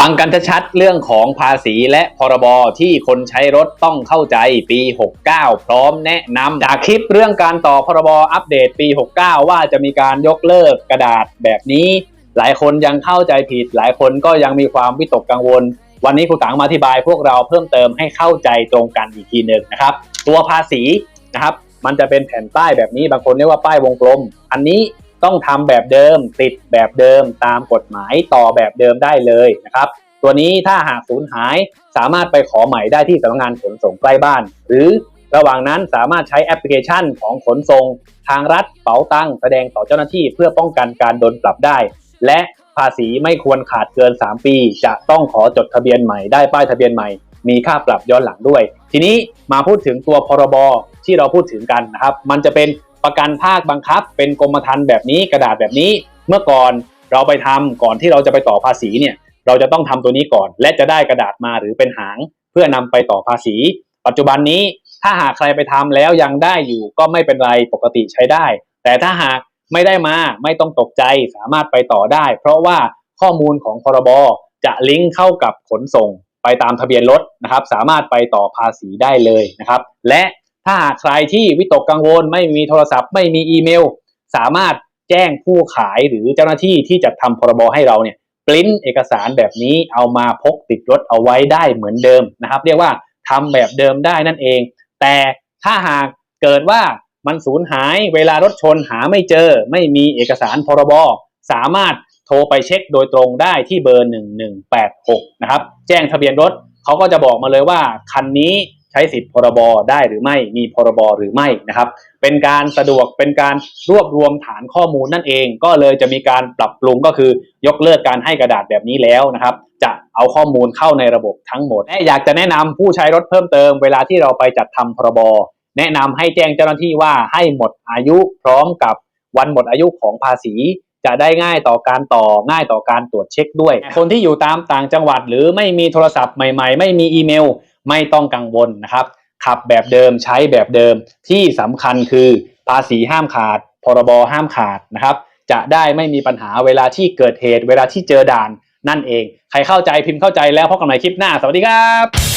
ฟังกันชัดๆเรื่องของภาษีและพรบที่คนใช้รถต้องเข้าใจปี 69 พร้อมแนะนำจากคลิปเรื่องการต่อพรบอัปเดตปี 69 ว่าจะมีการยกเลิกกระดาษแบบนี้ หลายคนยังเข้าใจผิด หลายคนก็ยังมีความวิตกกังวล วันนี้คุณตังมาอธิบายพวกเราเพิ่มเติมให้เข้าใจตรงกันอีกทีหนึ่งนะครับ ตัวภาษีนะครับ มันจะเป็นแผ่นป้ายแบบนี้บางคนเรียกว่าป้ายวงกลม อันนี้ ต้องทำแบบเดิม ติดแบบเดิมตามกฎหมายต่อแบบเดิมได้เลยนะครับตัวนี้ถ้าหากสูญหายสามารถไปขอใหม่ได้ที่สำนักงานขนส่งใกล้บ้าน หรือระหว่างนั้นสามารถใช้แอปพลิเคชันของขนส่ง ทางรัฐเป๋าตังแสดงต่อเจ้าหน้าที่เพื่อป้องกันการโดนปรับได้ และภาษีไม่ควรขาดเกิน 3 ปี จะต้องขอจดทะเบียนใหม่ได้ป้ายทะเบียนใหม่ มีค่าปรับย้อนหลังด้วย ทีนี้มาพูดถึงตัวพรบที่เราพูดถึงกันนะครับ มันจะเป็น ประกันภาคบังคับ เป็นกรมธรรม์แบบนี้กระดาษแบบนี้ เมื่อก่อนเราไปทำก่อนที่เราจะไปต่อภาษีเนี่ยเราจะต้องทำตัวนี้ก่อน และจะได้กระดาษมาหรือเป็นหาง เพื่อนำไปต่อภาษี ปัจจุบันนี้ถ้าหากใครไปทำแล้วยังได้อยู่ก็ไม่เป็นไรปกติใช้ได้ แต่ถ้าหากไม่ได้มาไม่ต้องตกใจสามารถไปต่อได้ เพราะว่าข้อมูลของพรบจะลิงก์เข้ากับขนส่งไปตามทะเบียนรถนะครับ สามารถไปต่อภาษีได้เลยนะครับ และ ถ้าหากใครที่วิตกกังวล ไม่มีโทรศัพท์ไม่มีอีเมล สามารถแจ้งผู้ขายหรือเจ้าหน้าที่ที่จัดทำพรบให้เราเนี่ยปริ้นเอกสารแบบนี้เอามาพกติดรถเอาไว้ได้เหมือนเดิมนะครับ เรียกว่าทำแบบเดิมได้นั่นเอง แต่ถ้าหากเกิดว่ามันสูญหายเวลารถชนหาไม่เจอ ไม่มีเอกสารพรบสามารถโทรไปเช็คโดยตรงได้ที่เบอร์ 1186 นะครับ แจ้งทะเบียนรถเขาก็จะบอกมาเลยว่า คันนี้ ช้สิทธิ์พรบได้หรือไม่มีพรบหรือไม่นะครับ เป็นการสะดวกเป็นการรวบรวมฐานข้อมูลนั่นเอง ก็เลยจะมีการปรับปรุงก็คือยกเลิกการให้กระดาษแบบนี้แล้วนะครับ จะเอาข้อมูลเข้าในระบบทั้งหมดและอยากจะแนะนำผู้ใช้รถเพิ่มเติมเวลาที่เราไปจัดทำพรบแนะนำให้แจ้งเจ้าหน้าที่ว่าให้หมดอายุพร้อมกับวันหมดอายุของภาษีจะได้ง่ายต่อการต่อง่ายต่อการตรวจเช็คด้วย คนที่อยู่ตามต่างจังหวัดหรือไม่มีโทรศัพท์ใหม่ ๆ ไม่มีอีเมล ไม่ต้องกังวลนะครับขับแบบเดิมใช้แบบเดิมที่สำคัญคือภาษีห้ามขาด พรบห้ามขาดนะครับจะได้ไม่มีปัญหาเวลาที่เกิดเหตุเวลาที่เจอด่านนั่นเอง ใครเข้าใจพิมพ์เข้าใจแล้วพบกันใหม่คลิปหน้า สวัสดีครับ